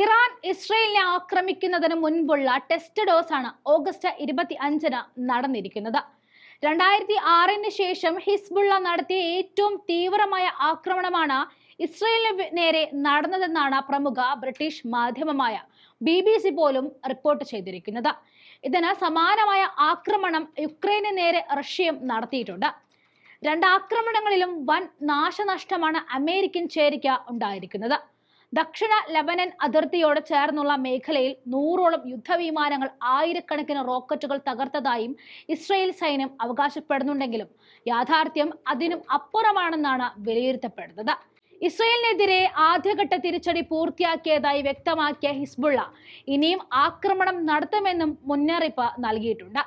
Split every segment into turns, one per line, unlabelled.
Iran ഇസ്രയേലിനെ ആക്രമിക്കുന്നതിന് മുൻപുള്ള test dose ആണ് ഓഗസ്റ്റ് ഇരുപത്തി അഞ്ചിന് നടന്നിരിക്കുന്നത്. രണ്ടായിരത്തി ആറിന് ശേഷം ഹിസ്ബുള്ള നടത്തിയ ഏറ്റവും തീവ്രമായ ആക്രമണമാണ് ഇസ്രയേലിന് നേരെ നടന്നതെന്നാണ് പ്രമുഖ ബ്രിട്ടീഷ് മാധ്യമമായ ബി ബി സി പോലും റിപ്പോർട്ട് ചെയ്തിരിക്കുന്നത്. ഇതിന് സമാനമായ ആക്രമണം യുക്രൈന് നേരെ റഷ്യയും നടത്തിയിട്ടുണ്ട്. രണ്ട് ആക്രമണങ്ങളിലും വൻ നാശനഷ്ടമാണ് അമേരിക്കൻ ചേരിക്ക് ഉണ്ടായിരിക്കുന്നത്. ദക്ഷിണ ലബനൻ അതിർത്തിയോട് ചേർന്നുള്ള മേഖലയിൽ നൂറോളം യുദ്ധവിമാനങ്ങൾ ആയിരക്കണക്കിന് റോക്കറ്റുകൾ തകർത്തതായും ഇസ്രയേൽ സൈന്യം അവകാശപ്പെടുന്നുണ്ടെങ്കിലും യാഥാർത്ഥ്യം അതിനും അപ്പുറമാണെന്നാണ് വിലയിരുത്തപ്പെടുന്നത്. ഇസ്രയേലിനെതിരെ ആദ്യഘട്ട തിരിച്ചടി പൂർത്തിയാക്കിയതായി വ്യക്തമാക്കിയ ഹിസ്ബുള്ള ഇനിയും ആക്രമണം നടത്തുമെന്നും മുന്നറിയിപ്പ് നൽകിയിട്ടുണ്ട്.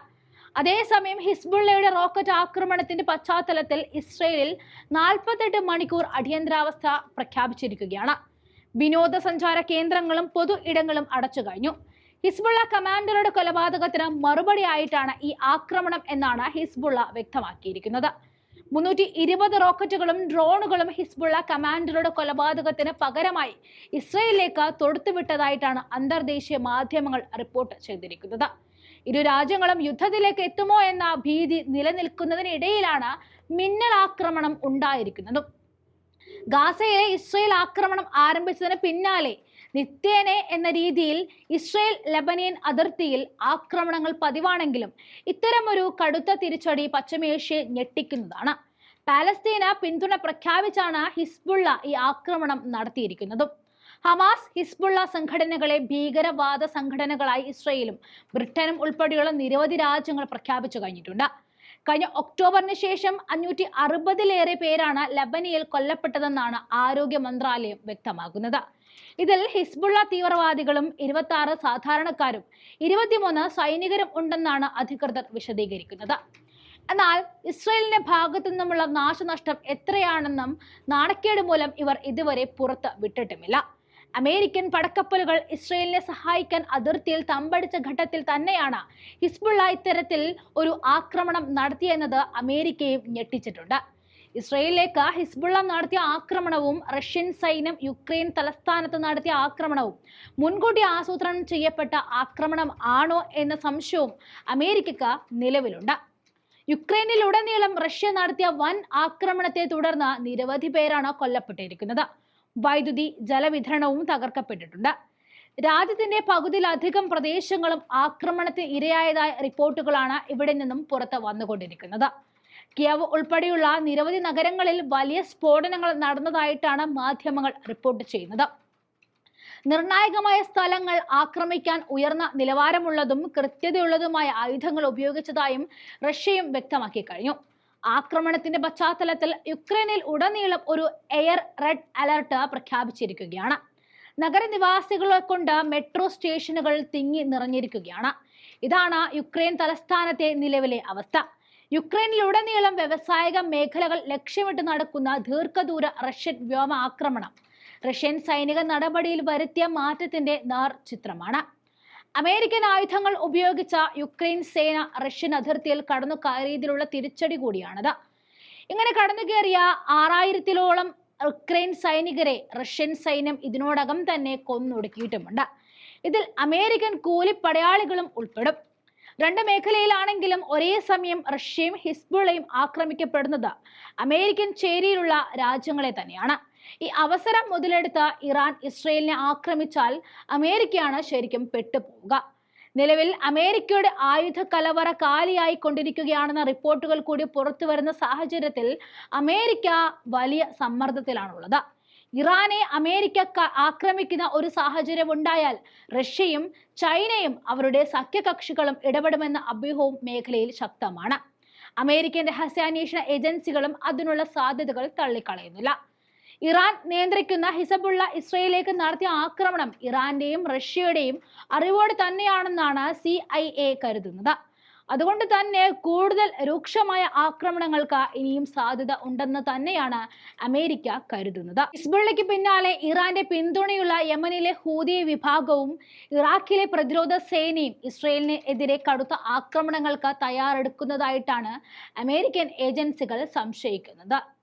അതേസമയം ഹിസ്ബുള്ളയുടെ റോക്കറ്റ് ആക്രമണത്തിന്റെ പശ്ചാത്തലത്തിൽ ഇസ്രയേലിൽ നാൽപ്പത്തെട്ട് മണിക്കൂർ അടിയന്തരാവസ്ഥ പ്രഖ്യാപിച്ചിരിക്കുകയാണ്. വിനോദസഞ്ചാര കേന്ദ്രങ്ങളും പൊതു ഇടങ്ങളും അടച്ചു കഴിഞ്ഞു. ഹിസ്ബുള്ള കമാൻഡറുടെ കൊലപാതകത്തിന് മറുപടിയായിട്ടാണ് ഈ ആക്രമണം എന്നാണ് ഹിസ്ബുള്ള വ്യക്തമാക്കിയിരിക്കുന്നത്. മുന്നൂറ്റി ഇരുപത് റോക്കറ്റുകളും ഡ്രോണുകളും ഹിസ്ബുള്ള കമാൻഡറുടെ കൊലപാതകത്തിന് പകരമായി ഇസ്രയേലിലേക്ക് തൊടുത്തുവിട്ടതായിട്ടാണ് അന്തർദേശീയ മാധ്യമങ്ങൾ റിപ്പോർട്ട് ചെയ്തിരിക്കുന്നത്. ഇരു രാജ്യങ്ങളും യുദ്ധത്തിലേക്ക് എത്തുമോ എന്ന ഭീതി നിലനിൽക്കുന്നതിനിടയിലാണ് മിന്നൽ ആക്രമണം ഉണ്ടായിരിക്കുന്നതും. ഗാസയിലെ ഇസ്രയേൽ ആക്രമണം ആരംഭിച്ചതിന് പിന്നാലെ നിത്യേനെ എന്ന രീതിയിൽ ഇസ്രയേൽ ലബനിയൻ അതിർത്തിയിൽ ആക്രമണങ്ങൾ പതിവാണെങ്കിലും ഇത്തരമൊരു കടുത്ത തിരിച്ചടി പശ്ചിമേഷ്യയെ ഞെട്ടിക്കുന്നതാണ്. പാലസ്തീന പിന്തുണ പ്രഖ്യാപിച്ചാണ് ഹിസ്ബുള്ള ഈ ആക്രമണം നടത്തിയിരിക്കുന്നതും. ഹമാസ് ഹിസ്ബുള്ള സംഘടനകളെ ഭീകരവാദ സംഘടനകളായി ഇസ്രയേലും ബ്രിട്ടനും ഉൾപ്പെടെയുള്ള നിരവധി രാജ്യങ്ങൾ പ്രഖ്യാപിച്ചു കഴിഞ്ഞിട്ടുണ്ട്. കഴിഞ്ഞ ഒക്ടോബറിന് ശേഷം അഞ്ഞൂറ്റി അറുപതിലേറെ പേരാണ് ലബനിയിൽ കൊല്ലപ്പെട്ടതെന്നാണ് ആരോഗ്യ മന്ത്രാലയം വ്യക്തമാക്കുന്നത്. ഇതിൽ ഹിസ്ബുള്ള തീവ്രവാദികളും ഇരുപത്തി ആറ് സാധാരണക്കാരും ഇരുപത്തിമൂന്ന് സൈനികരും ഉണ്ടെന്നാണ് അധികൃതർ വിശദീകരിക്കുന്നത്. എന്നാൽ ഇസ്രയേലിന്റെ ഭാഗത്തു നിന്നുമുള്ള നാശനഷ്ടം എത്രയാണെന്നും നാണക്കേട് മൂലം ഇവർ ഇതുവരെ പുറത്ത് വിട്ടിട്ടുമില്ല. അമേരിക്കൻ പടക്കപ്പലുകൾ ഇസ്രയേലിനെ സഹായിക്കാൻ അതിർത്തിയിൽ തമ്പടിച്ച ഘട്ടത്തിൽ തന്നെയാണ് ഹിസ്ബുള്ള ഇത്തരത്തിൽ ഒരു ആക്രമണം നടത്തിയെന്നത് അമേരിക്കയും ഞെട്ടിച്ചിട്ടുണ്ട്. ഇസ്രയേലിലേക്ക് ഹിസ്ബുള്ള നടത്തിയ ആക്രമണവും റഷ്യൻ സൈന്യം യുക്രൈൻ തലസ്ഥാനത്ത് നടത്തിയ ആക്രമണവും മുൻകൂട്ടി ആസൂത്രണം ചെയ്യപ്പെട്ട ആക്രമണം ആണോ എന്ന സംശയവും അമേരിക്കക്ക് നിലവിലുണ്ട്. യുക്രൈനിലുടനീളം റഷ്യ നടത്തിയ വൻ ആക്രമണത്തെ തുടർന്ന് നിരവധി പേരാണ് കൊല്ലപ്പെട്ടിരിക്കുന്നത്. വൈദ്യുതി ജലവിതരണവും തകർക്കപ്പെട്ടിട്ടുണ്ട്. രാജ്യത്തിന്റെ പകുതിയിലധികം പ്രദേശങ്ങളും ആക്രമണത്തിന് ഇരയായതായ റിപ്പോർട്ടുകളാണ് ഇവിടെ നിന്നും പുറത്ത് വന്നുകൊണ്ടിരിക്കുന്നത്. കിയവ് ഉൾപ്പെടെയുള്ള നിരവധി നഗരങ്ങളിൽ വലിയ സ്ഫോടനങ്ങൾ നടന്നതായിട്ടാണ് മാധ്യമങ്ങൾ റിപ്പോർട്ട് ചെയ്യുന്നത്. നിർണായകമായ സ്ഥലങ്ങൾ ആക്രമിക്കാൻ ഉയർന്ന നിലവാരമുള്ളതും കൃത്യതയുള്ളതുമായ ആയുധങ്ങൾ ഉപയോഗിച്ചതായും റഷ്യയും വ്യക്തമാക്കി കഴിഞ്ഞു. ആക്രമണത്തിന്റെ പശ്ചാത്തലത്തിൽ യുക്രൈനിൽ ഉടനീളം ഒരു എയർ റെഡ് അലർട്ട് പ്രഖ്യാപിച്ചിരിക്കുകയാണ്. നഗരനിവാസികളെ കൊണ്ട് മെട്രോ സ്റ്റേഷനുകൾ തിങ്ങി നിറഞ്ഞിരിക്കുകയാണ്. ഇതാണ് യുക്രൈൻ തലസ്ഥാനത്തെ നിലവിലെ അവസ്ഥ. യുക്രൈനിലുടനീളം വ്യവസായിക മേഖലകൾ ലക്ഷ്യമിട്ട് നടക്കുന്ന ദീർഘദൂര റഷ്യൻ വ്യോമ ആക്രമണം റഷ്യൻ സൈനിക നടപടിയിൽ വരുത്തിയ മാറ്റത്തിന്റെ നേർ ചിത്രമാണ്. അമേരിക്കൻ ആയുധങ്ങൾ ഉപയോഗിച്ച യുക്രൈൻ സേന റഷ്യൻ അതിർത്തിയിൽ കടന്നു കയറിയതിലുള്ള തിരിച്ചടി കൂടിയാണത്. ഇങ്ങനെ കടന്നു കയറിയ ആറായിരത്തിലോളം യുക്രൈൻ സൈനികരെ റഷ്യൻ സൈന്യം ഇതിനോടകം തന്നെ കൊന്നൊടുക്കിയിട്ടുമുണ്ട്. ഇതിൽ അമേരിക്കൻ കൂലിപ്പടയാളികളും ഉൾപ്പെടും. രണ്ട് മേഖലയിലാണെങ്കിലും ഒരേ സമയം റഷ്യയും ഹിസ്ബുള്ളയും ആക്രമിക്കപ്പെടുന്നത് അമേരിക്കൻ ചേരിയിലുള്ള രാജ്യങ്ങളെ തന്നെയാണ്. ഈ അവസരം മുതലെടുത്ത ഇറാൻ ഇസ്രയേലിനെ ആക്രമിച്ചാൽ അമേരിക്കയാണ് ശരിക്കും പെട്ടുപോവുക. നിലവിൽ അമേരിക്കയുടെ ആയുധ കലവറ കാലിയായി കൊണ്ടിരിക്കുകയാണെന്ന റിപ്പോർട്ടുകൾ കൂടി പുറത്തു വരുന്ന സാഹചര്യത്തിൽ അമേരിക്ക വലിയ സമ്മർദ്ദത്തിലാണുള്ളത്. ഇറാനെ അമേരിക്ക ആക്രമിക്കുന്ന ഒരു സാഹചര്യം ഉണ്ടായാൽ റഷ്യയും ചൈനയും അവരുടെ സഖ്യകക്ഷികളും ഇടപെടുമെന്ന അഭ്യൂഹവും മേഖലയിൽ ശക്തമാണ്. അമേരിക്കൻ രഹസ്യാന്വേഷണ ഏജൻസികളും അതിനുള്ള സാധ്യതകൾ തള്ളിക്കളയുന്നില്ല. ഇറാൻ നിയന്ത്രിക്കുന്ന ഹിസബുള്ള ഇസ്രയേലിലേക്ക് നടത്തിയ ആക്രമണം ഇറാന്റെയും റഷ്യയുടെയും അറിവോട് തന്നെയാണെന്നാണ് സി കരുതുന്നത്. അതുകൊണ്ട് തന്നെ കൂടുതൽ രൂക്ഷമായ ആക്രമണങ്ങൾക്ക് ഇനിയും സാധ്യത ഉണ്ടെന്ന് തന്നെയാണ് അമേരിക്ക കരുതുന്നത്. ഹിസ്ബുള്ളയ്ക്ക് പിന്നാലെ ഇറാന്റെ പിന്തുണയുള്ള യമനിലെ ഹൂതി വിഭാഗവും ഇറാഖിലെ പ്രതിരോധ സേനയും ഇസ്രയേലിന് എതിരെ കടുത്ത ആക്രമണങ്ങൾക്ക് തയ്യാറെടുക്കുന്നതായിട്ടാണ് അമേരിക്കൻ ഏജൻസികൾ സംശയിക്കുന്നത്.